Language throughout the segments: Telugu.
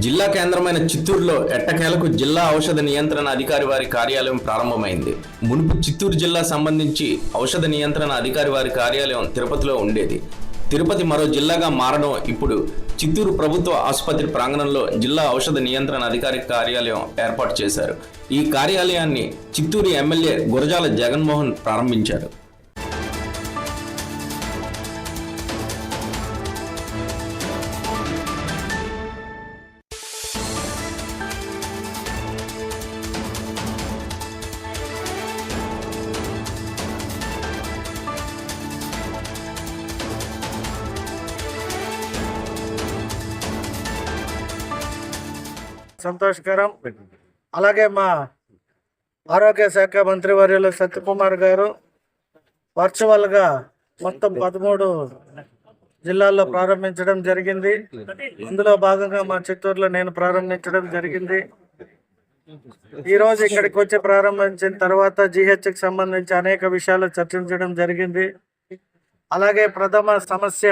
జిల్లా కేంద్రమైన చిత్తూరులో ఎట్టకేలకు జిల్లా ఔషధ నియంత్రణ అధికారి వారి కార్యాలయం ప్రారంభమైంది. మునుపు చిత్తూరు జిల్లా సంబంధించి ఔషధ నియంత్రణ అధికారి వారి కార్యాలయం తిరుపతిలో ఉండేది. తిరుపతి మరో జిల్లాగా మారడం ఇప్పుడు చిత్తూరు ప్రభుత్వ ఆసుపత్రి ప్రాంగణంలో జిల్లా ఔషధ నియంత్రణ అధికారి కార్యాలయం ఏర్పాటు చేశారు. ఈ కార్యాలయాన్ని చిత్తూరు ఎమ్మెల్యే గురజాల జగన్మోహన్ ప్రారంభించారు. సంతోషకరం. అలాగే మా ఆరోగ్య శాఖ మంత్రివర్యులు సత్యకుమార్ గారు వర్చువల్గా మొత్తం పదమూడు జిల్లాల్లో ప్రారంభించడం జరిగింది. అందులో భాగంగా మా చిత్తూరులో నేను ప్రారంభించడం జరిగింది. ఈరోజు ఇక్కడికి వచ్చి ప్రారంభించిన తర్వాత జిహెచ్కి సంబంధించి అనేక విషయాలు చర్చించడం జరిగింది. అలాగే ప్రథమ సమస్య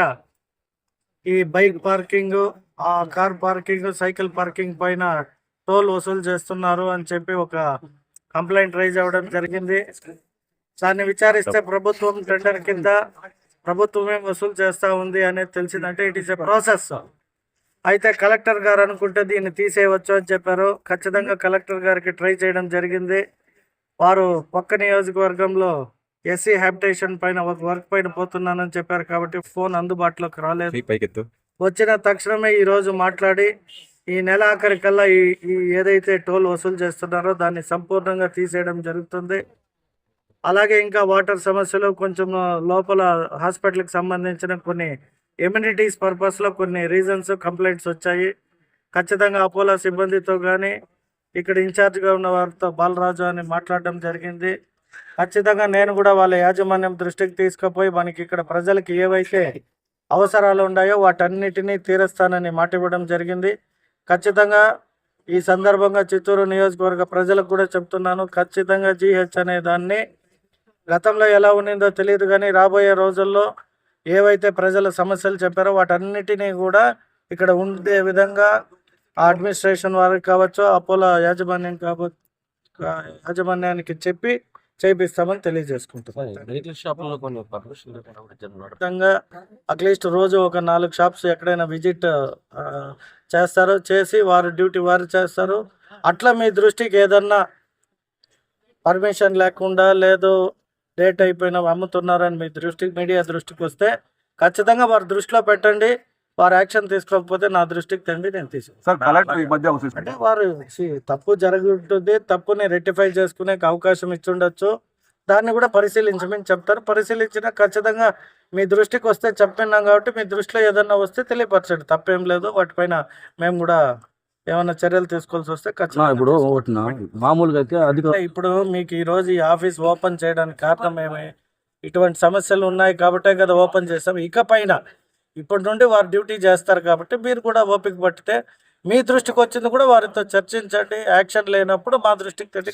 ఈ బైక్ పార్కింగ్ ఆ కార్ పార్కింగ్ సైకిల్ పార్కింగ్ పైన టోల్ వసూలు చేస్తున్నారు అని చెప్పి ఒక కంప్లైంట్ రైజ్ అవ్వడం జరిగింది. దాన్ని విచారిస్తే ప్రభుత్వం టెండర్ కింద ప్రభుత్వమే వసూలు చేస్తూ ఉంది అనేది తెలిసిందంటే ఇట్ ఈస్ ఎ ప్రాసెస్. అయితే కలెక్టర్ గారు అనుకుంటే దీన్ని తీసేయవచ్చు అని చెప్పారు. ఖచ్చితంగా కలెక్టర్ గారికి ట్రై చేయడం జరిగింది. వారు పక్క నియోజకవర్గంలో ఎస్సీ హ్యాబిటేషన్ పైన ఒక వర్క్ పైన పోతున్నానని చెప్పారు కాబట్టి ఫోన్ అందుబాటులోకి రాలేదు. పైకెత్తు. వచ్చిన తక్షణమే ఈ రోజు మాట్లాడి ఈ నెల ఆఖరికల్లా ఈ ఈ ఏదైతే టోల్ వసూలు చేస్తున్నారో దాన్ని సంపూర్ణంగా తీసేయడం జరుగుతుంది. అలాగే ఇంకా వాటర్ సమస్యలు కొంచెం లోపల హాస్పిటల్కి సంబంధించిన కొన్ని ఎమ్యూనిటీస్ పర్పస్లో కొన్ని రీజన్స్ కంప్లైంట్స్ వచ్చాయి. ఖచ్చితంగా అపోలో సిబ్బందితో కానీ ఇక్కడ ఇన్ఛార్జ్గా ఉన్న వారితో బాలరాజు అని మాట్లాడడం జరిగింది. ఖచ్చితంగా నేను కూడా వాళ్ళ యాజమాన్యం దృష్టికి తీసుకుపోయి మనకి ఇక్కడ ప్రజలకి ఏవైతే అవసరాలు ఉన్నాయో వాటన్నిటినీ తీరుస్తానని మాట ఇవ్వడం జరిగింది. ఖచ్చితంగా ఈ సందర్భంగా చిత్తూరు నియోజకవర్గ ప్రజలకు కూడా చెప్తున్నాను ఖచ్చితంగా జీహెచ్ అనే దాన్ని గతంలో ఎలా ఉన్నిందో తెలియదు కానీ రాబోయే రోజుల్లో ఏవైతే ప్రజల సమస్యలు చెప్పారో వాటన్నిటినీ కూడా ఇక్కడ ఉండే విధంగా అడ్మినిస్ట్రేషన్ వారికి కావచ్చు అపోలో యాజమాన్యం కావచ్చు యాజమాన్యానికి చెప్పి చేపిస్తామని ఖచ్చితంగా అట్లీస్ట్ రోజు ఒక నాలుగు షాప్స్ ఎక్కడైనా విజిట్ చేస్తారు చేసి వారు డ్యూటీ వారు చేస్తారు. అట్లా మీ దృష్టికి ఏదన్నా పర్మిషన్ లేకుండా లేదు లేట్ అయిపోయినా అమ్ముతున్నారని మీ దృష్టికి మీడియా దృష్టికి వస్తే ఖచ్చితంగా వారి దృష్టిలో పెట్టండి. వారు యాక్షన్ తీసుకోకపోతే నా దృష్టికి తండి నేను తీసుకు సార్ కలెక్టర్ ఈ మధ్య ఒక అంటే వారు తప్పు జరుగుతుంది తప్పుని రెక్టిఫై చేసుకునే అవకాశం ఇచ్చుండొచ్చు దాన్ని కూడా పరిశీలించమని చెప్తారు. పరిశీలించిన ఖచ్చితంగా మీ దృష్టికి వస్తే చెప్పినాం కాబట్టి మీ దృష్టిలో ఏదన్నా వస్తే తెలియపరచండి. తప్పేం లేదు. వాటిపైన మేము కూడా ఏమైనా చర్యలు తీసుకోవాల్సి వస్తే ఖచ్చితంగా ఇప్పుడు మామూలుగా అయితే అధిక అంటే ఇప్పుడు మీకు ఈ రోజు ఈ ఆఫీస్ ఓపెన్ చేయడానికి కారణం ఏమి? ఇటువంటి సమస్యలు ఉన్నాయి కాబట్టే కదా ఓపెన్ చేస్తాం ఇక పైన ఇప్పటి నుండి వారు డ్యూటీ చేస్తారు కాబట్టి మీరు కూడా ఓపిక పట్టితే మీ దృష్టికి వచ్చింది కూడా వారితో చర్చించండి యాక్షన్ లేనప్పుడు మా దృష్టికి తెచ్చి